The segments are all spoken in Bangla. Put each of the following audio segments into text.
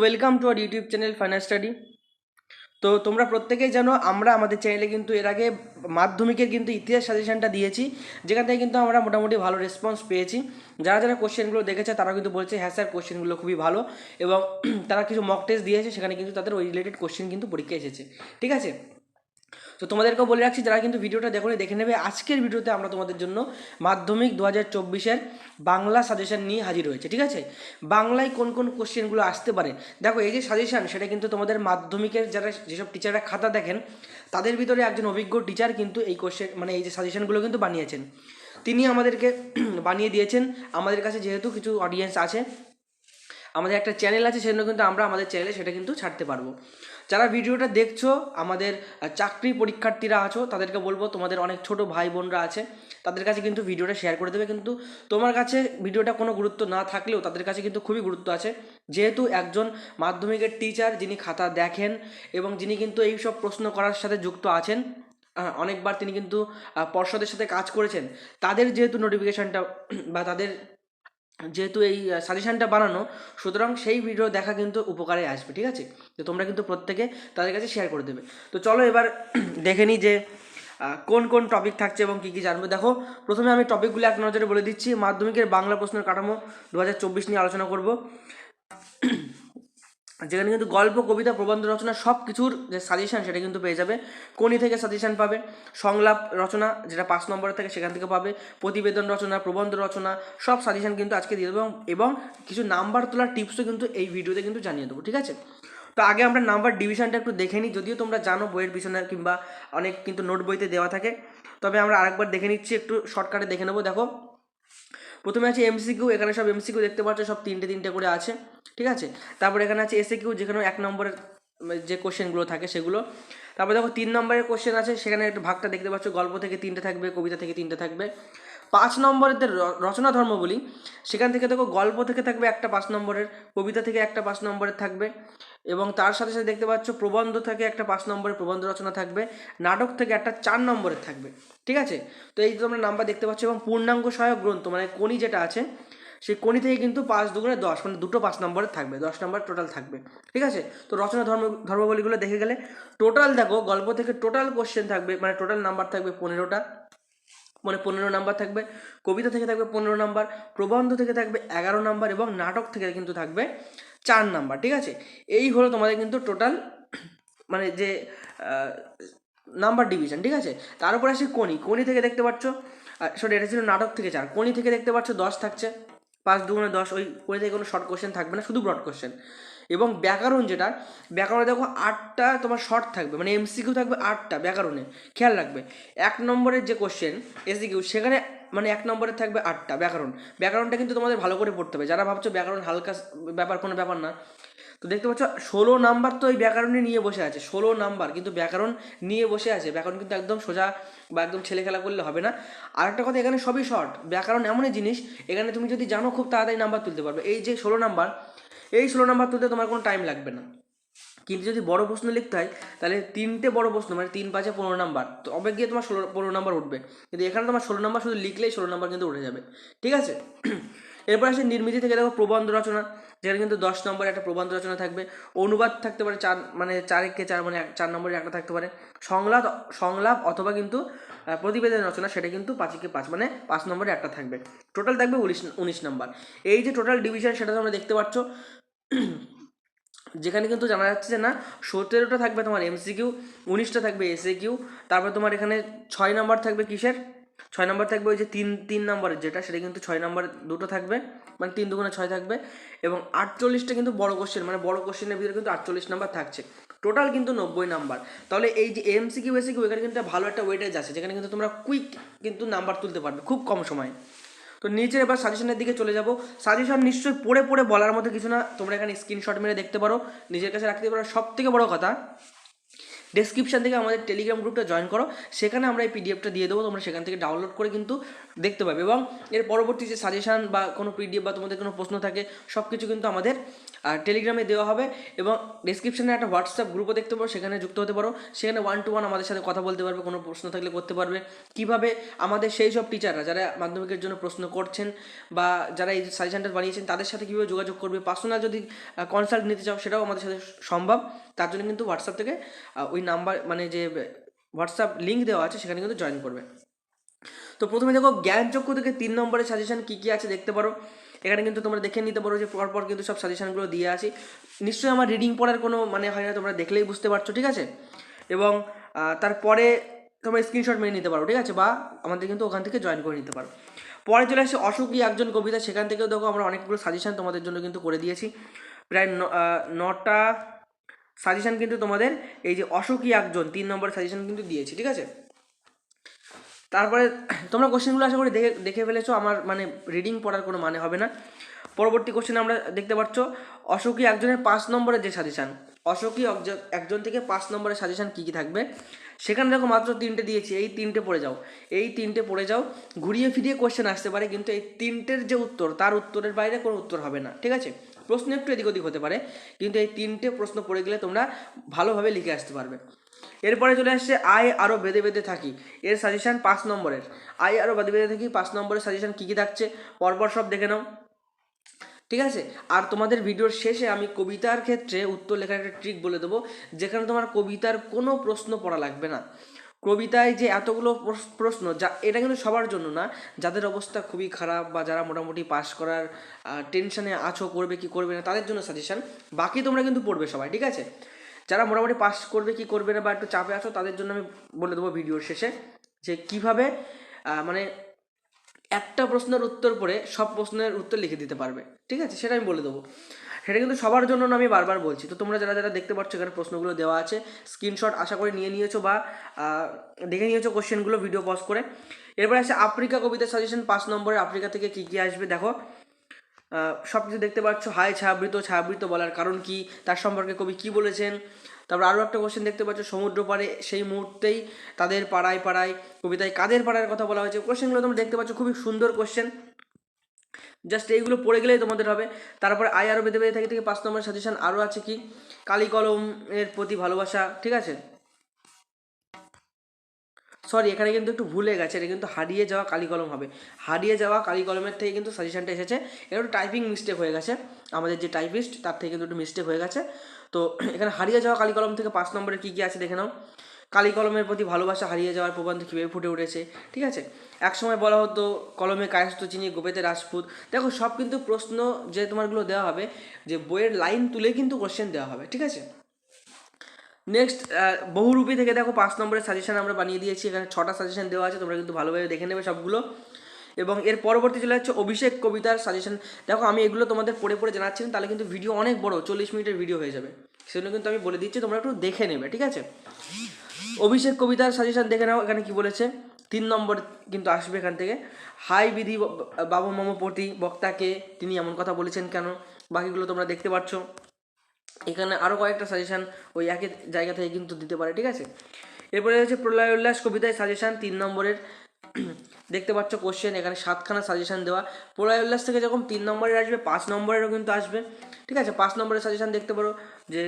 Welcome to our YouTube channel final study তো তোমরা প্রত্যেকেই জানো, আমরা আমাদের চ্যানেলে কিন্তু এর আগে মাধ্যমিকের কিন্তু ইতিহাস সাজেশনটা দিয়েছি, যেখান থেকে কিন্তু আমরা মোটামুটি ভালো রেসপন্স পেয়েছি। যারা যারা কোশ্চেনগুলো দেখেছে, তারা কিন্তু বলছে হ্যাঁ স্যার কোশ্চেনগুলো খুবই ভালো। এবং তারা কিছু মক টেস্ট দিয়েছে, সেখানে কিন্তু তাদের ওই রিলেটেড কোশ্চেন কিন্তু পরীক্ষা এসেছে। ঠিক আছে? তো তোমাদেরকেও বলে রাখছি, যারা কিন্তু ভিডিওটা দেখো দেখে নেবে। আজকের ভিডিওতে আমরা তোমাদের জন্য মাধ্যমিক দু হাজার চব্বিশের বাংলা সাজেশন নিয়ে হাজির হয়েছে, ঠিক আছে? বাংলায় কোন কোন কোশ্চেনগুলো আসতে পারে? দেখো, এই যে সাজেশন সেটা কিন্তু তোমাদের মাধ্যমিকের যারা, যেসব টিচাররা খাতা দেখেন, তাদের ভিতরে একজন অভিজ্ঞ টিচার কিন্তু এই কোশ্চেন মানে এই যে সাজেশনগুলো কিন্তু বানিয়েছেন। তিনি আমাদেরকে বানিয়ে দিয়েছেন। আমাদের কাছে যেহেতু কিছু অডিয়েন্স আছে, আমাদের একটা চ্যানেল আছে, সেজন্য কিন্তু আমরা আমাদের চ্যানেলে সেটা কিন্তু ছাড়তে পারব। যারা ভিডিওটা দেখছ, আমাদের চাকরি পরীক্ষার্থীরা আছো, তাদেরকে বলব, তোমাদের অনেক ছোট ভাই বোনরা আছে, তাদের কাছে কিন্তু ভিডিওটা শেয়ার করে দেবে। কিন্তু তোমার কাছে ভিডিওটা কোনো গুরুত্ব না থাকলেও তাদের কাছে কিন্তু খুবই গুরুত্ব আছে। যেহেতু একজন মাধ্যমিকের টিচার যিনি খাতা দেখেন এবং যিনি কিন্তু এই সব প্রশ্ন করার সাথে যুক্ত আছেন অনেকবার তিনি কিন্তু পর্ষদের সাথে কাজ করেছেন, তাদের যেহেতু নোটিফিকেশানটা বা তাদের যেহেতু এই সাজেশানটা বানানো, সুতরাং সেই ভিডিও দেখা কিন্তু উপকারে আসবে, ঠিক আছে? তো তোমরা কিন্তু প্রত্যেকে তাদের কাছে শেয়ার করে দেবে। তো চলো এবার দেখে নিই যে কোন কোন টপিক থাকছে এবং কী কী জানবে। দেখো, প্রথমে আমি টপিকগুলো এক নজরে বলে দিচ্ছি। মাধ্যমিকের বাংলা প্রশ্নের কাঠামো দু হাজার চব্বিশ নিয়ে আলোচনা করব। যেখানে কিন্তু গল্প, কবিতা, প্রবন্ধ রচনা সব কিছুর যে সাজেশন সেটা কিন্তু পেয়ে যাবে। কোনি থেকে সাজেশন পাবে, সংলাপ রচনা যেটা পাঁচ নম্বরে থাকে সেখান থেকে পাবে, প্রতিবেদন রচনা, প্রবন্ধ রচনা সব সাজেশন কিন্তু আজকে দিয়ে দেবো এবং- কিছু নাম্বার তোলার টিপসও কিন্তু এই ভিডিওতে কিন্তু জানিয়ে দেবো, ঠিক আছে? তো আগে আমরা নাম্বার ডিভিশনটা একটু দেখে নিই, যদিও তোমরা জানো বইয়ের পিছনে কিংবা অনেক কিন্তু নোট বইতে দেওয়া থাকে। তবে আমরা আরেকবার দেখে নিচ্ছি, একটু শর্টকাটে দেখে নেব, দেখো। প্রথমে আছে এমসিকিউ এখানে সব এমসিকিউ দেখতে পাচ্ছ, সব তিনটে তিনটে করে আছে, ঠিক আছে? তারপর এখানে আছে এসে কিউ যেখানে এক নম্বরের যে কোশ্চেনগুলো থাকে সেগুলো। তারপর দেখো তিন নম্বরের কোশ্চেন আছে, সেখানে একটু ভাগটা দেখতে পাচ্ছ, গল্প থেকে তিনটে থাকবে, কবিতা থেকে তিনটে থাকবে। পাঁচ নম্বরের রচনা ধর্ম বলি, সেখান থেকে দেখো গল্প থেকে থাকবে একটা পাঁচ নম্বরের, কবিতা থেকে একটা পাঁচ নম্বরের থাকবে, এবং তার সাথে সাথে দেখতে পাচ্ছ প্রবন্ধ থেকে একটা পাঁচ নম্বরের প্রবন্ধ রচনা থাকবে, নাটক থেকে একটা চার নম্বরের থাকবে, ঠিক আছে? তো এই তোমরা নাম্বার দেখতে পাচ্ছ, এবং পূর্ণাঙ্গ সহায়ক গ্রন্থ মানে কোনি যেটা আছে, সেই কোনি থেকে কিন্তু পাঁচ দুগুণে দশ মানে দুটো পাঁচ নম্বরের থাকবে, দশ নম্বর টোটাল থাকবে, ঠিক আছে? তো রচনা ধর্ম, ধর্মবলীগুলো দেখে গেলে, টোটাল দেখো গল্প থেকে টোটাল কোশ্চেন থাকবে মানে টোটাল নাম্বার থাকবে পনেরোটা মানে পনেরো নাম্বার থাকবে, কবিতা থেকে থাকবে পনেরো নাম্বার, প্রবন্ধ থেকে থাকবে এগারো নাম্বার এবং নাটক থেকে কিন্তু থাকবে চার নাম্বার, ঠিক আছে? এই হলো তোমাদের কিন্তু টোটাল মানে যে নাম্বার ডিভিশন ঠিক আছে? তার উপরে আসে কোনি কোনি থেকে দেখতে পাচ্ছ সরি এটা ছিল নাটক থেকে চার কোনি থেকে দেখতে পাচ্ছ দশ থাকছে, পাঁচ দুগুণে দশ, ওই কোনি থেকে কোনো শর্ট কোশ্চেন থাকবে না, শুধু ব্রড কোশ্চেন এবং ব্যাকরণ যেটা, ব্যাকরণে দেখো আটটা তোমার শর্ট থাকবে মানে এমসিকিউ থাকবে আটটা ব্যাকরণে, খেয়াল রাখবে। এক নম্বরের যে কোশ্চেন এসিকিউ সেখানে মানে এক নম্বরে থাকবে আটটা ব্যাকরণ। ব্যাকরণটা কিন্তু তোমাদের ভালো করে পড়তে হবে। যারা ভাবছ ব্যাকরণ হালকা ব্যাপার কোনো ব্যাপার না, তো দেখতে পাচ্ছ ষোলো নাম্বার তো ওই ব্যাকরণে নিয়ে বসে আছে, ষোলো নাম্বার, কিন্তু ব্যাকরণ নিয়ে বসে আছে। ব্যাকরণ কিন্তু একদম সোজা বা একদম ছেলে খেলা করলে হবে না। আর একটা কথা, এখানে সবই শর্ট ব্যাকরণ এমনই জিনিস, এখানে তুমি যদি জানো, খুব তাড়াতাড়ি নাম্বার তুলতে পারবে। এই যে ষোলো নাম্বার এই ষোলো নাম্বার তুলতে তোমার কোনো টাইম লাগবে না। কিন্তু যদি বড় প্রশ্ন লিখতে হয়, তাহলে তিনটে বড় প্রশ্ন মানে তিন পাঁচে পনেরো নাম্বার। তবে গিয়ে তোমার ষোলো, পনেরো নাম্বার উঠবে। কিন্তু এখানে তোমার ষোলো নাম্বার শুধু লিখলেই ষোলো নাম্বার কিন্তু উঠে যাবে। ঠিক আছে? এরপর আসে নির্মিতি থেকে দেখো প্রবন্ধ রচনা। যেখানে কিন্তু দশ নম্বরে একটা প্রবন্ধ রচনা থাকবে। অনুবাদ থাকতে পারে চার মানে চারেককে চার মানে চার নম্বরে একটা থাকতে পারে। সংলাপ সংলাপ অথবা কিন্তু প্রতিবেদন রচনা, সেটা কিন্তু পাঁচিকে পাঁচ মানে পাঁচ নম্বরে একটা থাকবে। টোটাল থাকবে উনিশ উনিশ নম্বর। এই যে টোটাল ডিভিশন সেটা তোমরা দেখতে পাচ্ছ। যেখানে কিন্তু জানা যাচ্ছে যে না, সতেরোটা থাকবে তোমার এমসিকিউ উনিশটা থাকবে এসএ কিউ তারপর তোমার এখানে ছয় নাম্বার থাকবে কিসের? ছয় নাম্বার থাকবে ওই যে তিন তিন নাম্বারের যেটা, সেটা কিন্তু ছয় নাম্বার দুটো থাকবে মানে তিন দুগুণে ছয় থাকবে, এবং আটচল্লিশটা কিন্তু বড় কোশ্চেন মানে বড় কোশ্চেনের ভিতরে কিন্তু আটচল্লিশ নাম্বার থাকছে। টোটাল কিন্তু নব্বই নাম্বার তাহলে এই যে এমসিকিউ এসিকিউ এখানে কিন্তু ভালো একটা ওয়েটেজ আছে, যেখানে কিন্তু তোমরা কুইক কিন্তু নাম্বার তুলতে পারবে, খুব কম সময়ে। তো নিচে এবার সাজেশনের দিকে চলে যাব। সাজেশন নিশ্চয়ই পড়ে পড়ে বলার মতো কিছু না। তোমরা এখানে স্ক্রিনশট মেরে দেখতে পারো। নিজের কাছে রাখতে পারো। সব থেকে বড় কথা ডেসক্রিপশন থেকে আমাদের টেলিগ্রাম গ্রুপটা জয়েন করো। সেখানে আমরা এই পিডিএফটা দিয়ে দেবো। তোমরা সেখান থেকে ডাউনলোড করে কিন্তু দেখতে পাবে। এবং এর পরবর্তী যে সাজেশান বা কোনো পিডিএফ বা তোমাদের কোনো প্রশ্ন থাকে সব কিছু কিন্তু আমাদের টেলিগ্রামে দেওয়া হবে এবং ডিসক্রিপশনে একটা হোয়াটসঅ্যাপ গ্রুপও দেখতে পারো, সেখানে যুক্ত হতে পারো। সেখানে ওয়ান টু ওয়ান আমাদের সাথে কথা বলতে পারবে, কোনো প্রশ্ন থাকলে করতে পারবে। কীভাবে আমাদের সেই সব টিচাররা যারা মাধ্যমিকের জন্য প্রশ্ন করছেন বা যারা এই সাজেশনটা বানিয়েছেন, তাদের সাথে কীভাবে যোগাযোগ করবে? পার্সোনাল যদি কনসাল্ট নিতে চাও, সেটাও আমাদের সাথে সম্ভব। তার জন্য কিন্তু হোয়াটসঅ্যাপ থেকে ওই নাম্বার মানে যে হোয়াটসঅ্যাপ লিঙ্ক দেওয়া আছে, সেখানে কিন্তু জয়েন করবে। তো প্রথমে দেখো, জ্ঞানচক্ষু থেকে তিন নম্বরের সাজেশন কী কী আছে দেখতে পারো। এখানে কিন্তু তোমরা দেখে নিতে পারো যে পরপর কিন্তু সব সাজেশানগুলো দিয়ে আছি। নিশ্চয়ই আমার রিডিং পড়ার কোনো মানে হয় না, তোমরা দেখলেই বুঝতে পারছ, ঠিক আছে? এবং তারপরে তোমরা স্ক্রিনশট মেরে নিতে পারো, ঠিক আছে? বা আমাদের কিন্তু ওখান থেকে জয়েন করে নিতে পারো। পরে চলে আসছে অসুখী একজন কবিতা, সেখান থেকেও দেখো আমরা অনেকগুলো সাজেশান তোমাদের জন্য কিন্তু করে দিয়েছি। প্রায় নটা সাজেশন কিন্তু তোমাদের এই যে অশোকী একজন, তিন নম্বরের সাজেশন কিন্তু দিয়েছি, ঠিক আছে? তারপরে তোমরা কোশ্চেনগুলো আশা করি দেখে দেখে ফেলেছো। আমার মানে রিডিং পড়ার কোনো মানে হবে না। পরবর্তী কোশ্চেন আমরা দেখতে পাচ্ছ, অশোকী একজনের পাঁচ নম্বরের যে সাজেশান অশোকী একজ- একজন থেকে পাঁচ নম্বরের সাজেশান কী কী থাকবে? সেখানে দেখো মাত্র তিনটে দিয়েছি। এই তিনটে পড়ে যাও। এই তিনটে পড়ে যাও। ঘুরিয়ে ফিরিয়ে কোশ্চেন আসতে পারে, কিন্তু এই তিনটের যে উত্তর, তার উত্তরের বাইরে কোনো উত্তর হবে না। ঠিক আছে? প্রশ্ন একটু এদিক ওদিক হতে পারে, কিন্তু এই তিনটে প্রশ্ন পড়ে গেলে তোমরা ভালোভাবে লিখে আসতে পারবে। এরপরে চলে আসছে আয় আরও বেঁধে বেঁধে থাকি। এর সাজেশান পাঁচ নম্বরের। আয় আরও বেঁধে বেঁধে থাকি, পাঁচ নম্বরের সাজেশান কী কী থাকছে, পরপর সব দেখে নাও। ঠিক আছে? আর তোমাদের ভিডিওর শেষে আমি কবিতার ক্ষেত্রে উত্তর লেখার একটা ট্রিক বলে দেবো, যেখানে তোমার কবিতার কোনো প্রশ্ন পড়া লাগবে না। কবিতায় যে এতগুলো প্রশ- প্রশ্ন, যা এটা কিন্তু সবার জন্য না, যাদের অবস্থা খুবই খারাপ বা যারা মোটামুটি পাস করার টেনশনে আছো, করবে কি করবে না, তাদের জন্য সাজেশান বাকি তোমরা কিন্তু পড়বে সবাই, ঠিক আছে? যারা মোটামুটি পাস করবে, কি করবে না বা একটু চাপে আছো, তাদের জন্য আমি বলে দেবো ভিডিওর শেষে যে কীভাবে মানে একটা প্রশ্নের উত্তর পড়ে সব প্রশ্নের উত্তর লিখে দিতে পারবে। ঠিক আছে? সেটা আমি বলে দেবো। সেটা কিন্তু সবার জন্য আমি বারবার বলছি। তো তোমরা যারা যারা দেখতে পাচ্ছ এখানে প্রশ্নগুলো দেওয়া আছে স্ক্রিনশট আশা করে নিয়ে নিয়েছো বা দেখে নিয়েছো কোশ্চেনগুলো ভিডিও পজ করে। এরপরে আছে আফ্রিকা কবিতা সাজেশন পাঁচ নম্বরে আফ্রিকা থেকে কী কী আসবে, দেখো। সব কিছু দেখতে পাচ্ছ। হাই ছায়াবৃত ছায়াবৃত বলার কারণ কি? তার সম্পর্কে কবি কি বলেছেন? তারপর আরও একটা কোশ্চেন দেখতে পাচ্ছ, সমুদ্র পাড়ে সেই মুহূর্তেই তাদের পাড়ায় পাড়ায়, কবিতায় কাদের পাড়ার কথা বলা হয়েছে? কোশ্চেনগুলো তোমরা দেখতে পাচ্ছ, খুবই সুন্দর কোশ্চেন জাস্ট এইগুলো পড়ে গেলেই তোমাদের হবে। তারপরে আই আরও বেঁধে বেঁধে থেকে থেকে পাঁচ নম্বর সাজেশন আরও আছে কি? কালি কলমের প্রতি ভালোবাসা, ঠিক আছে? সরি এখানে কিন্তু একটু ভুলে গেছে। এটা কিন্তু হারিয়ে যাওয়া কালি কলম হবে। হারিয়ে যাওয়া কালি কলমের থেকে কিন্তু সাজেশনটা এসেছে। এটা একটু টাইপিং মিস্টেক হয়ে গেছে। আমাদের যে টাইপিস্ট তার থেকে কিন্তু একটু মিস্টেক হয়ে গেছে। তো এখানে হারিয়ে যাওয়া কালি কলম থেকে পাঁচ নম্বরে কী কী আছে দেখে নাও। কালি কলমের প্রতি ভালোবাসা, হারিয়ে যাওয়ার প্রবন্ধ কীভাবে ফুটে উঠেছে, ঠিক আছে? একসময় বলা হতো, কলমে কায়স্ত চিনি, গোপেতে রাজপুত। দেখো, সব কিন্তু প্রশ্ন যে তোমারগুলো দেওয়া হবে, যে বইয়ের লাইন তুলে কিন্তু কোশ্চেন দেওয়া হবে, ঠিক আছে? নেক্সট বহুরূপী থেকে দেখো পাঁচ নম্বরের সাজেশান আমরা বানিয়ে দিয়েছি। এখানে ছটা সাজেশন দেওয়া আছে, তোমরা কিন্তু ভালোভাবে দেখে নেবে সবগুলো। এবং এর পরবর্তী চলে যাচ্ছে অভিষেক কবিতার সাজেশন দেখো, আমি এগুলো তোমাদের পড়ে পড়ে জানাচ্ছি, তাহলে কিন্তু ভিডিও অনেক বড়, চল্লিশ মিনিটের ভিডিও হয়ে যাবে। সেজন্য কিন্তু আমি বলে দিচ্ছি, তোমরা একটু দেখে নেবে, ঠিক আছে? অভিষেক কবিতার সাজেশন দেখে নাও, এখানে কি বলেছে? তিন নম্বর কিন্তু আসবে এখান থেকে। হাই বিধি বাবু মমপতি বক্তাকে তিনি এমন কথা বলেছেন কেন? বাকিগুলো তোমরা দেখতে পাচ্ছ এখানে আরও কয়েকটা সাজেশন ওই একই জায়গা থেকে কিন্তু দিতে পারে, ঠিক আছে? এরপরে হচ্ছে প্রলয় উল্লাস কবিতায় সাজেশন তিন নম্বরের, দেখতে পাচ্ছ কোশ্চেন এখানে সাতখানা সাজেশান দেওয়া। প্রলয় উল্লাস থেকে যখন তিন নম্বরের আসবে, পাঁচ নম্বরেরও কিন্তু আসবে, ঠিক আছে? পাঁচ নম্বরের সাজেশান দেখতে পারো যে,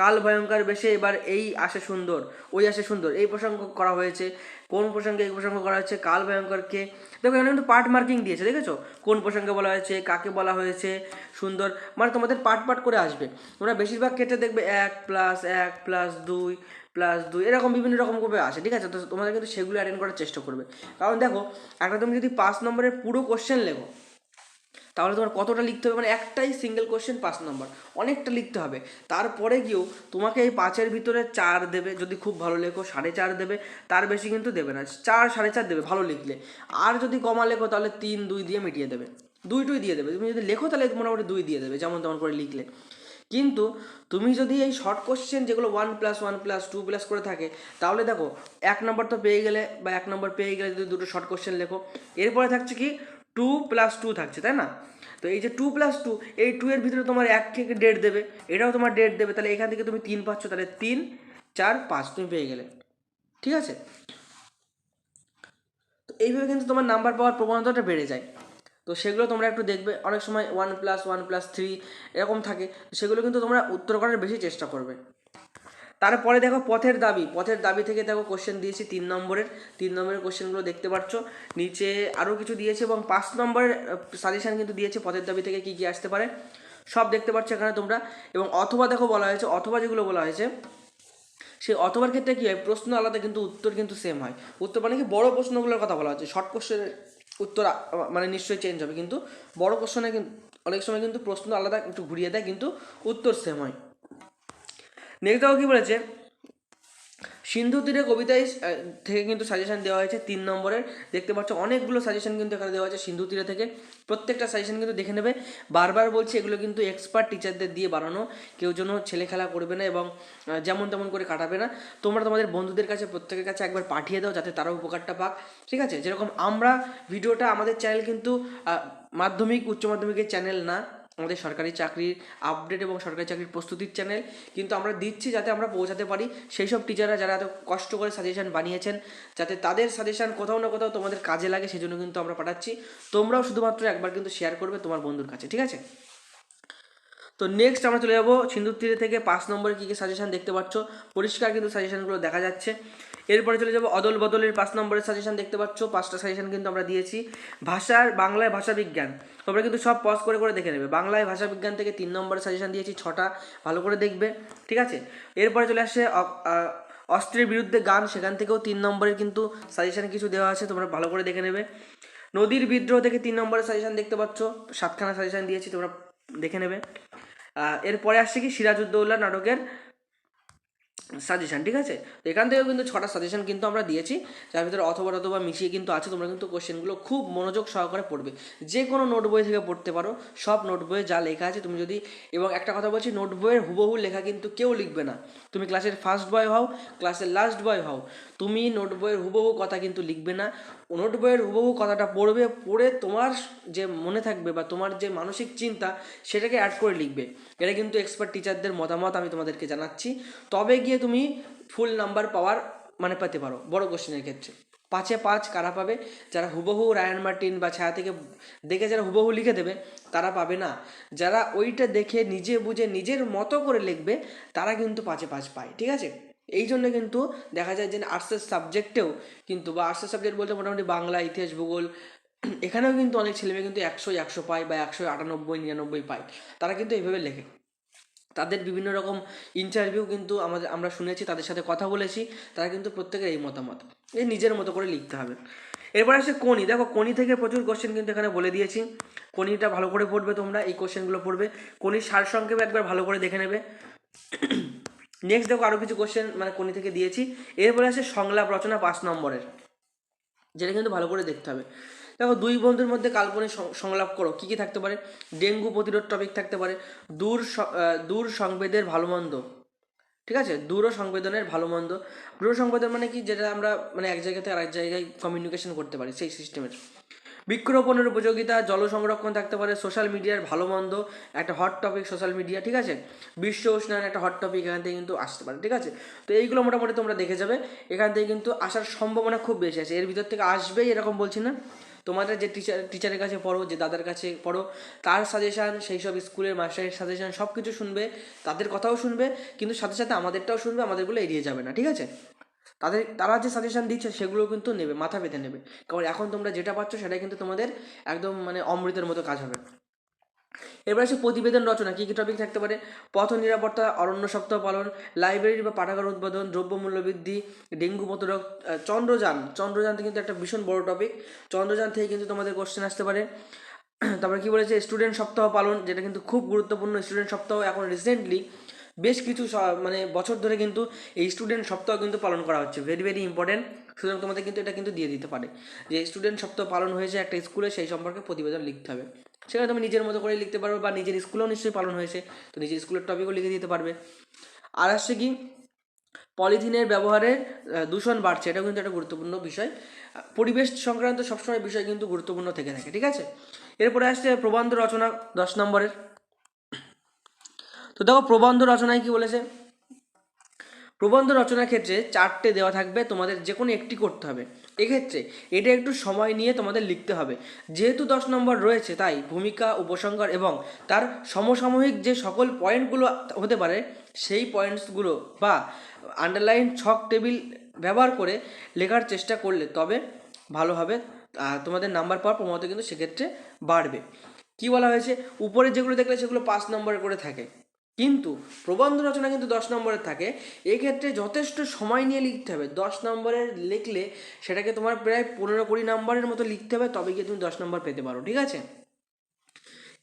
কাল ভয়ঙ্কর বেশে এবার এই আসে সুন্দর, ওই আসে সুন্দর, এই প্রসঙ্গ করা হয়েছে। কোন প্রসঙ্গে এই প্রসঙ্গ করা হয়েছে, কাল ভয়ঙ্করকে দেখো, এখানে কিন্তু পার্ট মার্কিং দিয়েছে, দেখেছ? কোন প্রসঙ্গে বলা হয়েছে, কাকে বলা হয়েছে? সুন্দর। মানে তোমাদের পার্ট পার্ট করে আসবে। তোমরা বেশিরভাগ ক্ষেত্রে দেখবে এক প্লাস এক প্লাস দুই প্লাস দুই, এরকম বিভিন্ন রকম করে আসে, ঠিক আছে? তো তোমাদের কিন্তু সেগুলো অ্যাটেন্ড করার চেষ্টা করবে। কারণ দেখো, একটা তুমি যদি পাঁচ নম্বরের পুরো কোশ্চেন লেখো তাহলে তোমার কতটা লিখতে হবে? মানে একটাই সিঙ্গেল কোশ্চেন পাঁচ নম্বর অনেকটা লিখতে হবে। তারপরে গিয়েও তোমাকে এই পাঁচের ভিতরে চার দেবে। যদি খুব ভালো লেখো, সাড়ে চার দেবে। তার বেশি কিন্তু দেবে না। চার, সাড়ে চার দেবে, ভালো লিখলে। আর যদি কমা লেখো, তাহলে তিন, দুই দিয়ে মিটিয়ে দেবে। দুই টুই দিয়ে দেবে। তুমি যদি লেখো, তাহলে মোটামুটি দুই দিয়ে দেবে, যেমন তেমন করে লিখলে। কিন্তু তুমি যদি এই শর্ট কোশ্চেন যেগুলো one plus one plus two plus করে থাকে, তাহলে দেখো, এক নম্বর তো পেয়ে গেলে বা এক নম্বর পেয়ে গেলে যদি দুটো শর্ট কোশ্চেন লেখো, এরপরে থাকছে কি টু প্লাস টু থাকছে, তাই না? তো এই যে টু প্লাস টু এই টু এর ভিতরে তোমার এক থেকে ডেট দেবে, এটাও তোমার ডেট দেবে, তাহলে এখান থেকে তুমি তিন পাচ্ছ, তাহলে তিন, চার, পাঁচ, তুমি পেয়ে গেলে। ঠিক আছে? তো এইভাবে কিন্তু তোমার নাম্বার পাওয়ার প্রবণতাটা বেড়ে যায়। তো সেগুলো তোমরা একটু দেখবে, অনেক সময় one plus one plus three এরকম থাকে সেগুলো কিন্তু তোমরা উত্তর করার বেশি চেষ্টা করবে। তারপরে দেখো পথের দাবি পথের দাবি থেকে দেখো কোশ্চেন দিয়েছি তিন নম্বরের তিন নম্বরের কোশ্চেনগুলো দেখতে পাচ্ছ নিচে আরও কিছু দিয়েছে এবং পাঁচ নম্বরের সাজেশান কিন্তু দিয়েছে পথের দাবি থেকে কী কী আসতে পারে। সব দেখতে পাচ্ছ এখানে তোমরা। এবং অথবা দেখো বলা হয়েছে, অথবা যেগুলো বলা হয়েছে সেই অথবার ক্ষেত্রে কী হয়? প্রশ্ন আলাদা কিন্তু উত্তর কিন্তু সেম হয়। উত্তর মানে কি? বড় প্রশ্নগুলোর কথা বলা হচ্ছে। শর্ট কোশ্চেনের উত্তর মানে নিশ্চয়ই চেঞ্জ হবে। কিন্তু বড় কোশ্চেনে কিন্তু, অনেক সময় কিন্তু প্রশ্ন আলাদা একটু ঘুরিয়ে দেয়, কিন্তু উত্তর সেম হয়। নেক্সট দেখো কী বলেছে। সিন্ধু তীরে কবিতায় থেকে কিন্তু সাজেশন দেওয়া হয়েছে তিন নম্বরের। দেখতে পাচ্ছ, অনেকগুলো সাজেশন কিন্তু এখানে দেওয়া হয়েছে সিন্ধু তীরে থেকে। প্রত্যেকটা সাজেশন কিন্তু দেখে নেবে। বারবার বলছি, এগুলো কিন্তু এক্সপার্ট টিচারদের দিয়ে বানানো। কেউ যেন ছেলে খেলা করবে না এবং যেমন তেমন করে কাটাবে না। তোমরা তোমাদের বন্ধুদের কাছে, প্রত্যেকের কাছে একবার পাঠিয়ে দাও, যাতে তারাও উপকারটা পাক। ঠিক আছে? যেরকম আমরা ভিডিওটা আমাদের চ্যানেল কিন্তু মাধ্যমিক, উচ্চ মাধ্যমিকের চ্যানেল না। আমাদের সরকারি চাকরির আপডেট এবং সরকারি চাকরির প্রস্তুতির চ্যানেল কিন্তু আমরা দিচ্ছি যাতে আমরা পৌঁছাতে পারি। সেই সব টিচাররা যারা এত কষ্ট করে সাজেশান বানিয়েছেন, যাতে তাদের সাজেশান কোথাও না কোথাও তোমাদের কাজে লাগে, সেজন্য কিন্তু আমরা পাঠাচ্ছি। তোমরাও শুধুমাত্র একবার কিন্তু শেয়ার করবে তোমার বন্ধুর কাছে, ঠিক আছে? তো নেক্সট আমরা চলে যাব সিন্ধুর তীরে থেকে পাঁচ নম্বরে কী কী সাজেশান দেখতে পাচ্ছ। পরিষ্কার কিন্তু সাজেশনগুলো দেখা যাচ্ছে। এরপরে চলে যাব অদল বদলের পাঁচ নম্বরের সাজেশন দেখতে পাচ্ছ। পাঁচটা সাজেশন কিন্তু আমরা দিয়েছি। ভাষার, বাংলায় ভাষা বিজ্ঞান। তোমরা কিন্তু সব পজ করে করে দেখে নেবে। বাংলায় ভাষা বিজ্ঞান থেকে তিন নম্বরের সাজেশন দিয়েছি, ছটা। ভালো করে দেখবে, ঠিক আছে? এরপরে চলে আসছে অ- আ- অস্ত্রের বিরুদ্ধে গান। সেখান থেকেও তিন নম্বরের কিন্তু সাজেশন কিছু দেওয়া আছে, তোমরা ভালো করে দেখে নেবে। নদীর বিদ্রোহ থেকে তিন নম্বরের সাজেশন দেখতে পাচ্ছ। সাতখানা সাজেশন দিয়েছি, তোমরা দেখে নেবে। এরপরে আসছে কি? সিরাজউদ্দৌলা নাটকের সাজেশন ঠিক আছে? তো এখান থেকেও কিন্তু ছটা সাজেশান কিন্তু আমরা দিয়েছি। যার ভিতরে অথবা অথবা মিশিয়ে কিন্তু আছে, তোমরা কিন্তু কোশ্চেনগুলো খুব মনোযোগ সহকারে পড়বে। যে কোনো নোট বই থেকে পড়তে পারো, সব নোট বইয়ে যা লেখা আছে, তুমি যদি এবং একটা কথা বলছি নোট বইয়ের হুবহু লেখা কিন্তু কেউ লিখবে না। তুমি ক্লাসের ফার্স্ট বয় হও ক্লাসের লাস্ট বয় হও। তুমি নোট বইয়ের হুবহু কথা কিন্তু লিখবে না। নোট বইয়ের হুবহু কথাটা পড়বে, পড়ে তোমার যে মনে থাকবে বা তোমার যে মানসিক চিন্তা, সেটাকে অ্যাড করে লিখবে। এটা কিন্তু এক্সপার্ট টিচারদের মতামত আমি তোমাদেরকে জানাচ্ছি। তবে গিয়ে তুমি ফুল নাম্বার পাওয়ার মানে পেতে পারো, বড় কোশ্চেনের ক্ষেত্রে। পাঁচে পাঁচ কারা পাবে? যারা হুবহু রায়ান মার্টিন বা ছায়া থেকে দেখে যারা হুবহু লিখে দেবে, তারা পাবে না। যারা ওইটা দেখে নিজে বুঝে নিজের মতো করে লিখবে, তারা কিন্তু পাঁচে পাঁচ পায়, ঠিক আছে? এই জন্য কিন্তু দেখা যায় যে আর্টসের সাবজেক্টেও কিন্তু বা আর্টসের সাবজেক্ট বলতে মোটামুটি বাংলা, ইতিহাস, ভূগোল, এখানেও কিন্তু অনেক ছেলেমেয়ে কিন্তু একশো একশো পায় বা একশো আটানব্বই, নিরানব্বই পায়। তারা কিন্তু এইভাবে লেখে। তাদের বিভিন্ন রকম ইন্টারভিউ কিন্তু আমাদের, আমরা শুনেছি, তাদের সাথে কথা বলেছি, তারা কিন্তু প্রত্যেকের এই মতামত। এই নিজের মতো করে লিখতে হবে। এরপর আসে কোনি দেখো কোনি থেকে প্রচুর কোশ্চেন কিন্তু এখানে বলে দিয়েছি। কোনিটা ভালো করে পড়বে তোমরা, এই কোশ্চেনগুলো পড়বে। কোনির সারসংক্ষেপে একবার ভালো করে দেখে নেবে। নেক্সট দেখো আরও কিছু কোশ্চেন মানে কোনি থেকে দিয়েছি। এরপরে আসে সংলাপ রচনা পাঁচ নম্বরের, যেটা কিন্তু ভালো করে দেখতে হবে। দেখো, দুই বন্ধুর মধ্যে কাল্পনিক সংলাপ করো, কী কী থাকতে পারে? ডেঙ্গু প্রতিরোধ টপিক থাকতে পারে। দূর দূর সংবেদের ভালো মন্দ ঠিক আছে? দূর সংবেদনের ভালো মন্দ দূর সংবেদন মানে কি? যেটা আমরা মানে এক জায়গা থেকে আরেক জায়গায় কমিউনিকেশন করতে পারি, সেই সিস্টেমের বৃক্ষরোপণের উপযোগিতা জল সংরক্ষণ থাকতে পারে সোশ্যাল মিডিয়ার ভালো মন্দ, একটা হট টপিক সোশ্যাল মিডিয়া ঠিক আছে? বিশ্ব উষ্ণায়ন একটা হট টপিক এখান থেকে কিন্তু আসতে পারে, ঠিক আছে? তো এইগুলো মোটামুটি তোমরা দেখে যাবে, এখান থেকে কিন্তু আসার সম্ভাবনা খুব বেশি আছে। এর ভিতর থেকে আসবেই, এরকম বলছি না। তোমাদের যে টিচার টিচারের কাছে পড়ো, যে দাদার কাছে পড়ো, তার সাজেশান সেই সব স্কুলের মাস্টারের সাজেশান সব কিছু শুনবে, তাদের কথাও শুনবে, কিন্তু সাথে সাথে আমাদেরটাও শুনবে, আমাদেরগুলো এড়িয়ে যাবে না, ঠিক আছে? তাদের, তারা যে সাজেশন দিচ্ছে সেগুলো কিন্তু নেবে, মাথা পেতে নেবে। কারণ এখন তোমরা যেটা পাচ্ছ সেটা কিন্তু তোমাদের একদম মানে অমৃতের মতো কাজ হবে। এবার আসে প্রতিবেদন রচনা, কী কী টপিক থাকতে পারে? পথ নিরাপত্তা, অরণ্য সপ্তাহ পালন লাইব্রেরি বা পাঠাগার উদ্বোধন দ্রব্যমূল্য বৃদ্ধি ডেঙ্গু প্রতিরোধ চন্দ্রযান। চন্দ্রযান কিন্তু একটা ভীষণ বড় টপিক চন্দ্রযান থেকে কিন্তু তোমাদের কোশ্চেন আসতে পারে। তারপরে কি বলেছে? স্টুডেন্ট সপ্তাহ পালন, যেটা কিন্তু খুব গুরুত্বপূর্ণ। স্টুডেন্ট সপ্তাহ এখন রিসেন্টলি বেশ কিছু মানে বছর ধরে কিন্তু এই স্টুডেন্ট সপ্তাহ কিন্তু পালন করা হচ্ছে। ভেরি ভেরি ইম্পর্টেন্ট সুতরাং তোমাদের কিন্তু এটা কিন্তু দিয়ে দিতে পারে। যে স্টুডেন্ট সপ্তাহ পালন হয়েছে একটা স্কুলে, সেই সম্পর্কে প্রতিবেদন লিখতে হবে। সেখানে তুমি নিজের মতো করে লিখতে পারবে বা নিজের স্কুলেও নিশ্চয়ই পালন হয়েছে। তো নিজের স্কুলের টপিকও লিখে দিতে পারবে। আর আসছে কি? পলিথিনের ব্যবহারে দূষণ বাড়ছে। এটাও কিন্তু একটা গুরুত্বপূর্ণ বিষয়। পরিবেশ সংক্রান্ত সবসময় বিষয় কিন্তু গুরুত্বপূর্ণ থেকে থাকে, ঠিক আছে? এরপরে আসছে প্রবন্ধ রচনা দশ নম্বরের। তো দেখো প্রবন্ধ রচনায় কি বলেছে? প্রবন্ধ রচনার ক্ষেত্রে চারটে দেওয়া থাকবে, তোমাদের যে কোনো একটি করতে হবে। এক্ষেত্রে এটা একটু সময় নিয়ে তোমাদের লিখতে হবে। যেহেতু দশ নম্বর রয়েছে, তাই ভূমিকা, উপসংহার এবং তার সমসাময়িক যে সকল পয়েন্টগুলো হতে পারে, সেই পয়েন্টসগুলো বা আন্ডারলাইন ছক টেবিল ব্যবহার করে লেখার চেষ্টা করলে তবে ভালো হবে। তোমাদের নাম্বার পাওয়ার প্রমাণত কিন্তু সেক্ষেত্রে বাড়বে। কি বলা হয়েছে? উপরে যেগুলো দেখলে সেগুলো পাঁচ নম্বরে করে থাকে। কিন্তু প্রবন্ধ রচনা কিন্তু দশ নম্বরের থাকে। এক্ষেত্রে যথেষ্ট সময় নিয়ে লিখতে হবে। দশ নম্বরের লিখলে সেটাকে তোমার প্রায় পনেরো কুড়ি নম্বরের মতো লিখতে হবে তবে গিয়ে তুমি দশ নম্বর পেতে পারো, ঠিক আছে?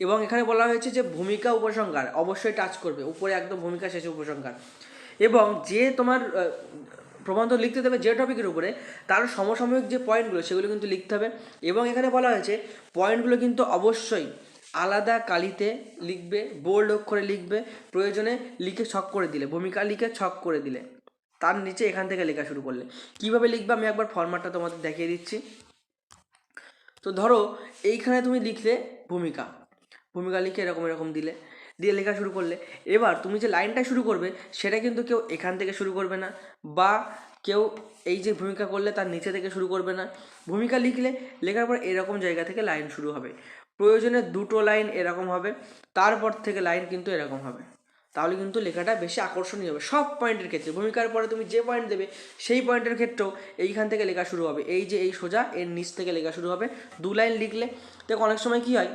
এবং এখানে বলা হয়েছে যে ভূমিকা উপসংহার অবশ্যই টাচ করবে, উপরে একদম ভূমিকা শেষে উপসংহার। এবং যে তোমার প্রবন্ধ লিখতে দেবে যে টপিকের উপরে, তার সমসাময়িক যে পয়েন্টগুলো সেগুলো কিন্তু লিখতে হবে। এবং এখানে বলা হয়েছে পয়েন্টগুলো কিন্তু অবশ্যই আলাদা কালিতে লিখবে বোল্ড অক্ষরে লিখবে, প্রয়োজনে লিখে ছক করে দিলে, ভূমিকা লিখে ছক করে দিলে। তার নিচে এখান থেকে লেখা শুরু করলে। কীভাবে লিখবে? আমি একবার ফরম্যাটটা তোমাদের দেখিয়ে দিচ্ছি। তো ধরো, এইখানে তুমি লিখলে ভূমিকা। ভূমিকা লিখে এরকম এরকম দিলে, দিয়ে লেখা শুরু করলে। এবার তুমি যে লাইনটা শুরু করবে, সেটা কিন্তু কেউ এখান থেকে শুরু করবে না, বা কেউ এই যে ভূমিকা করলে তার নিচে থেকে শুরু করবে না। ভূমিকা লিখলে, লেখার পর এরকম জায়গা থেকে লাইন শুরু হবে। প্রয়োজনে দুটো লাইন এরকম হবে, তারপর থেকে লাইন কিন্তু এরকম হবে। তাহলে কিন্তু লেখাটা বেশি আকর্ষণীয় হবে। সব পয়েন্টের ক্ষেত্রে, ভূমিকার পরে তুমি যে পয়েন্ট দেবে, সেই পয়েন্টের ক্ষেত্রেও এইখান থেকে লেখা শুরু হবে। এই যে এই সোজা, এর নিচ থেকে লেখা শুরু হবে। দু লাইন লিখলে, দেখো অনেক সময় কী হয়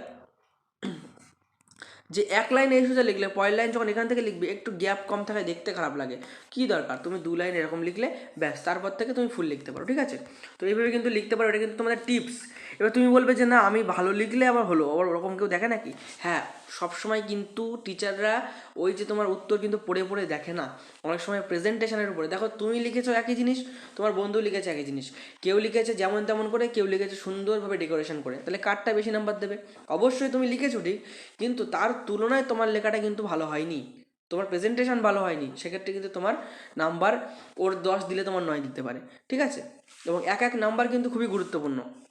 যে এক লাইন এই সোজা লিখলে, পরের লাইন যখন এখান থেকে লিখবে, একটু গ্যাপ কম থাকে, দেখতে খারাপ লাগে। কি দরকার? তুমি দু লাইন এরকম লিখলে, ব্যাস, তারপর থেকে তুমি ফুল লিখতে পারো, ঠিক আছে? তো এইভাবে কিন্তু লিখতে পারো, এটা কিন্তু তোমাদের টিপস এবার তুমি বলবে যে, না, আমি ভালো লিখলে আমার হলো। আবার ওরকম কেউ দেখে নাকি? হ্যাঁ সবসময় কিন্তু টিচাররা ওই যে তোমার উত্তর কিন্তু পড়ে পড়ে দেখে না। অনেক সময় প্রেজেন্টেশনের উপরে। দেখো, তুমি লিখেছো একই জিনিস, তোমার বন্ধু লিখেছে একই জিনিস। কেউ লিখেছে যেমন তেমন করে, কেউ লিখেছে সুন্দরভাবে ডেকোরেশন করে। তাহলে কারটা বেশি নাম্বার দেবে? অবশ্যই তুমি লিখেছো ঠিক, কিন্তু তার তুলনায় তোমার লেখাটা কিন্তু ভালো হয়নি। তোমার প্রেজেন্টেশন ভালো হয়নি, সেক্ষেত্রে কিন্তু তোমার নাম্বার ওর দশ দিলে তোমার নয় দিতে পারে। ঠিক আছে? এবং এক এক নাম্বার কিন্তু খুবই গুরুত্বপূর্ণ।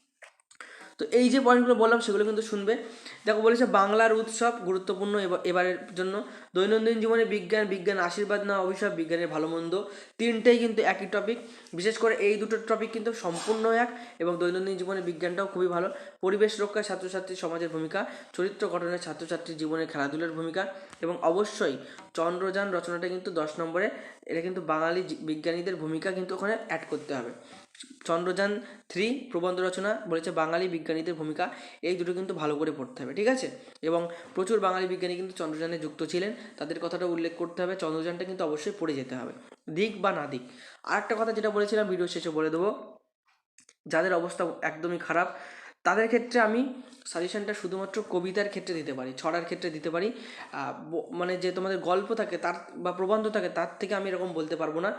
তো এই যে পয়েন্টগুলো বললাম, সেগুলো কিন্তু শুনবে। দেখো বলেছে, বাংলার উৎসব গুরুত্বপূর্ণ এবা- এবারের জন্য। দৈনন্দিন জীবনে বিজ্ঞান বিজ্ঞান আশীর্বাদ না, অভিশাপ বিজ্ঞানের ভালো মন্দ। তিনটেই কিন্তু একই টপিক বিশেষ করে এই দুটো টপিক কিন্তু সম্পূর্ণ এক এবং দৈনন্দিন জীবনে বিজ্ঞানটাও খুবই ভালো। পরিবেশ রক্ষায় ছাত্রছাত্রী সমাজের ভূমিকা, চরিত্র গঠনে ছাত্রছাত্রীর জীবনে খেলাধুলার ভূমিকা এবং অবশ্যই চন্দ্রযান রচনাটা কিন্তু দশ নম্বরে। এটা কিন্তু বাঙালি বিজ্ঞানীদের ভূমিকা কিন্তু ওখানে অ্যাড করতে হবে। চন্দ্রযান থ্রি প্রবন্ধ রচনা বলেছে বাঙালি বিজ্ঞানীদের ভূমিকা। এই দুটো কিন্তু ভালো করে পড়তে হবে, ঠিক আছে? এবং প্রচুর বাঙালি বিজ্ঞানী কিন্তু চন্দ্রযানে যুক্ত ছিলেন। তাদের কথাটা উল্লেখ করতে হবে, চন্দ্রযানটা কিন্তু অবশ্যই পড়ে যেতে হবে, দিক বা না দিক। আর একটা কথা যেটা বলেছিলাম ভিডিও শেষে বলে দেবো, যাদের অবস্থা একদমই খারাপ, তাদের ক্ষেত্রে আমি সাজেশনটা শুধুমাত্র কবিতার ক্ষেত্রে দিতে পারি, ছড়ার ক্ষেত্রে দিতে পারি। মানে যে তোমাদের গল্প থাকে, তার বা প্রবন্ধ থাকে, তার থেকে আমি এরকম বলতে পারব না।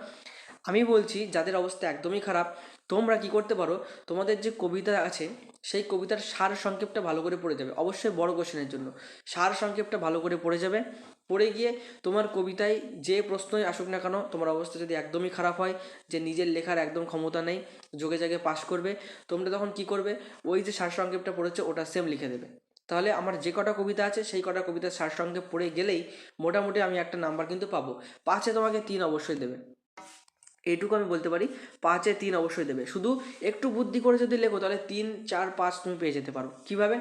আমি বলছি, যাদের অবস্থা একদমই খারাপ, তোমরা কি করতে পারো? তোমাদের যে কবিতা আছে, সেই কবিতার সার সংক্ষেপটা ভালো করে পড়ে যাবে। অবশ্যই বড় কোশ্চেনের জন্য। সার সংক্ষেপটা ভালো করে পড়ে যাবে। পড়ে গিয়ে তোমার কবিতায় যে প্রশ্নই আসুক না কেন, তোমার অবস্থা যদি একদমই খারাপ হয়, যে নিজের লেখার একদম ক্ষমতা নেই, যোগে জাগে পাশ করবে, তোমরা তখন কি করবে? ওই যে সার সংক্ষেপটা পড়েছে, ওটা সেম লিখে দেবে। তাহলে আমার যে কটা কবিতা আছে, সেই কটা কবিতার সার সংক্ষেপ পড়ে গেলেই মোটামুটি আমি একটা নাম্বার কিন্তু পাবো। পাঁচে তোমাকে তিন অবশ্যই দেবে। এইটুকু আমি বলতে পারি, পাঁচে তিন অবশ্যই দেবে। শুধু একটু বুদ্ধি করে যদি লেখো, তাহলে তিন, চার, পাঁচ তুমি পেয়ে যেতে পারো। কীভাবে?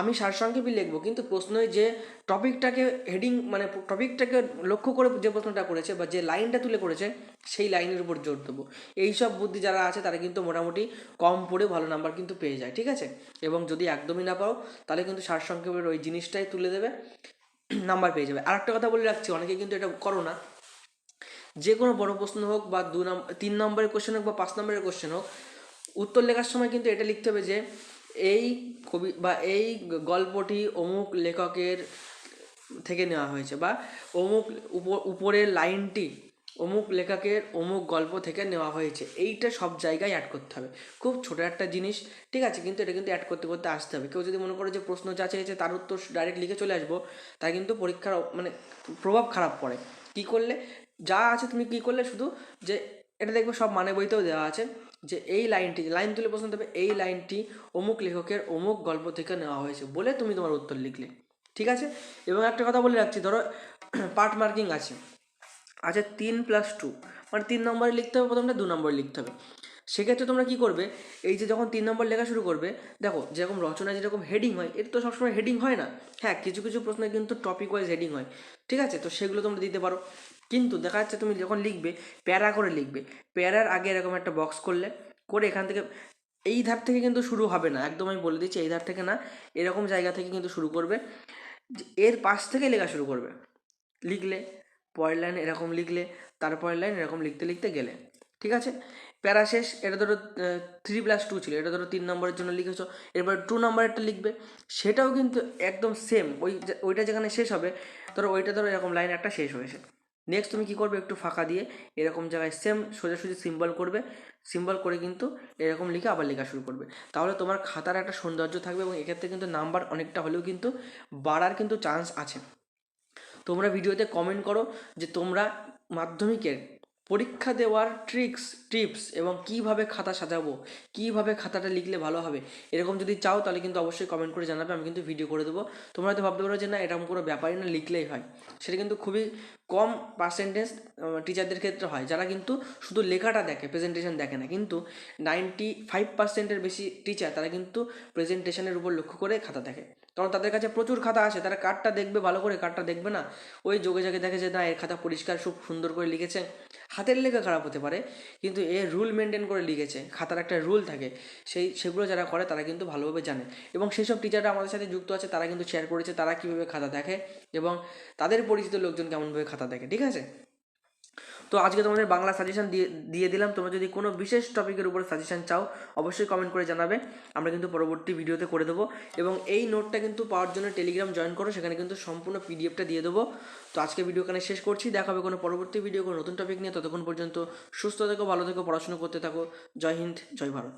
আমি সারসংক্ষেপই লিখব, কিন্তু প্রশ্নই যে টপিকটাকে হেডিং মানে টপিকটাকে লক্ষ্য করে যে প্রশ্নটা করেছে বা যে লাইনটা তুলে করেছে, সেই লাইনের উপর জোর দেবো। এইসব বুদ্ধি যারা আছে, তারা কিন্তু মোটামুটি কম পড়ে ভালো নাম্বার কিন্তু পেয়ে যায়, ঠিক আছে? এবং যদি একদমই না পাও তাহলে কিন্তু সারসংক্ষেপের ওই জিনিসটাই তুলে দেবে, নাম্বার পেয়ে যাবে। আর একটা কথা বলে রাখছি, অনেকে কিন্তু এটা করো না। যে কোনো বড় প্রশ্ন হোক বা দু নম্বর তিন নম্বরের কোশ্চেন হোক বা পাঁচ নম্বরের কোশ্চেন হোক, উত্তর লেখার সময় কিন্তু এটা লিখতে হবে যে, এই কবি, বা এই গল্পটি অমুক লেখকের থেকে নেওয়া হয়েছে বা অমুক উপ- উপরের লাইনটি অমুক লেখকের অমুক গল্প থেকে নেওয়া হয়েছে। এইটা সব জায়গায় অ্যাড করতে হবে। খুব ছোটো একটা জিনিস, ঠিক আছে, কিন্তু এটা কিন্তু অ্যাড করতে করতে আসতে হবে। কেউ যদি মনে করে যে প্রশ্ন যা চেয়েছে তার উত্তর ডাইরেক্ট লিখে চলে আসব তা কিন্তু পরীক্ষার মানে প্রভাব খারাপ পড়ে। কী করলে? যা আছে তুমি কী করলে শুধু যে এটা দেখবে সব মানে বইতেও দেওয়া আছে যে এই লাইনটি, লাইন তুলে প্রশ্ন দেবে এই লাইনটি অমুক লেখকের অমুক গল্প থেকে নেওয়া হয়েছে বলে তুমি তোমার উত্তর লিখলে। ঠিক আছে? এবং একটা কথা বলে রাখছি, ধরো পার্ট মার্কিং আছে। আছে তিন প্লাস টু মানে তিন নম্বরে লিখতে হবে, প্রথমটা দু নম্বরে লিখতে হবে। সেক্ষেত্রে তোমরা কি করবে, এই যে যখন তিন নম্বর লেখা শুরু করবে, দেখো যেরকম রচনা, যেরকম হেডিং হয়, এর তো সবসময় হেডিং হয় না। হ্যাঁ কিছু কিছু প্রশ্নে কিন্তু টপিক ওয়াইজ হেডিং হয়। ঠিক আছে? তো সেগুলো তোমরা দিতে পারো। কিন্তু দেখা যাচ্ছে তুমি যখন লিখবে, প্যারা করে লিখবে, প্যারার আগে এরকম একটা বক্স করলে, করে এখান থেকে এই ধার থেকে কিন্তু শুরু হবে না। একদম আমি বলে দিচ্ছি, এই ধার থেকে না, এরকম জায়গা থেকে কিন্তু শুরু করবে এর পাশ থেকে লেখা শুরু করবে। লিখলে, পরের লাইন এরকম লিখলে, তারপরের লাইন এরকম লিখতে লিখতে গেলে, ঠিক আছে? প্যারা শেষ, এটা ধরো থ্রি প্লাস টু ছিল, এটা ধরো তিন নম্বরের জন্য লিখেছো, এরপর টু নম্বরেরটা লিখবে, সেটাও কিন্তু একদম সেম ওই ওইটা যেখানে শেষ হবে, ধরো ওইটা ধরো এরকম লাইন একটা শেষ হয়েছে। নেক্সট তুমি কী করবে? একটু ফাঁকা দিয়ে এরকম জায়গায় সেম সোজাসুজি সিম্বল করবে। সিম্বল করে কিন্তু এরকম লিখে আবার লেখা শুরু করবে। তাহলে তোমার খাতার একটা সৌন্দর্য থাকবে এবং এক্ষেত্রে কিন্তু নাম্বার অনেকটা হলেও কিন্তু বাড়ার কিন্তু চান্স আছে। তোমরা ভিডিওতে কমেন্ট করো যে তোমরা মাধ্যমিকের পরীক্ষা দেওয়ার ট্রিক্স টিপস এবং কীভাবে খাতা সাজাবো, কীভাবে খাতাটা লিখলে ভালো হবে, এরকম যদি চাও তাহলে কিন্তু অবশ্যই কমেন্ট করে জানাবে, আমি কিন্তু ভিডিও করে দেবো। তোমরা হয়তো ভাবতে পারো যে না, এরকম কোনো ব্যাপারই না লিখলেই হয়। সেটা কিন্তু খুবই কম পার্সেন্টেজ টিচারদের ক্ষেত্রে হয়, যারা কিন্তু শুধু লেখাটা দেখে প্রেজেন্টেশন দেখে না, কিন্তু নাইনটি ফাইভ পার্সেন্টের বেশি টিচার তারা কিন্তু প্রেজেন্টেশনের উপর লক্ষ্য করে খাতা দেখে। কারণ তাদের কাছে প্রচুর খাতা আছে তারা কার্ডটা দেখবে, ভালো করে কার্ডটা দেখবে না, ওই যোগে যোগে দেখে যে না, এর খাতা পরিষ্কার, খুব সুন্দর করে লিখেছে। হাতের লেখা খারাপ হতে পারে, কিন্তু এ রুল মেনটেন করে লিখেছে, খাতার একটা রুল থাকে, সেই, সেগুলো যারা করে তারা কিন্তু ভালোভাবে জানে। এবং সেই সব টিচাররা আমাদের সাথে যুক্ত আছে, তারা কিন্তু শেয়ার করেছে, তারা কীভাবে খাতা দেখে এবং তাদের পরিচিত লোকজন কেমনভাবে খাতা দেখে, ঠিক আছে? তো আজকে তোমাদের বাংলা সাজেশান দিয়ে দিয়ে দিলাম। তোমরা যদি কোনো বিশেষ টপিকের উপরে সাজেশান চাও, অবশ্যই কমেন্ট করে জানাবে। আমরা কিন্তু পরবর্তী ভিডিওতে করে দেবো। এবং এই নোটটা কিন্তু পাওয়ার জন্য টেলিগ্রাম জয়েন করো, সেখানে কিন্তু সম্পূর্ণ পিডিএফটা দিয়ে দেবো। তো আজকে ভিডিও এখানে শেষ করছি। দেখাবে কোনো পরবর্তী ভিডিও কোনো নতুন টপিক নিয়ে। ততক্ষণ পর্যন্ত সুস্থ থেকো, ভালো থেকো, পড়াশোনা করতে থাকো। জয় হিন্দ, জয় ভারত।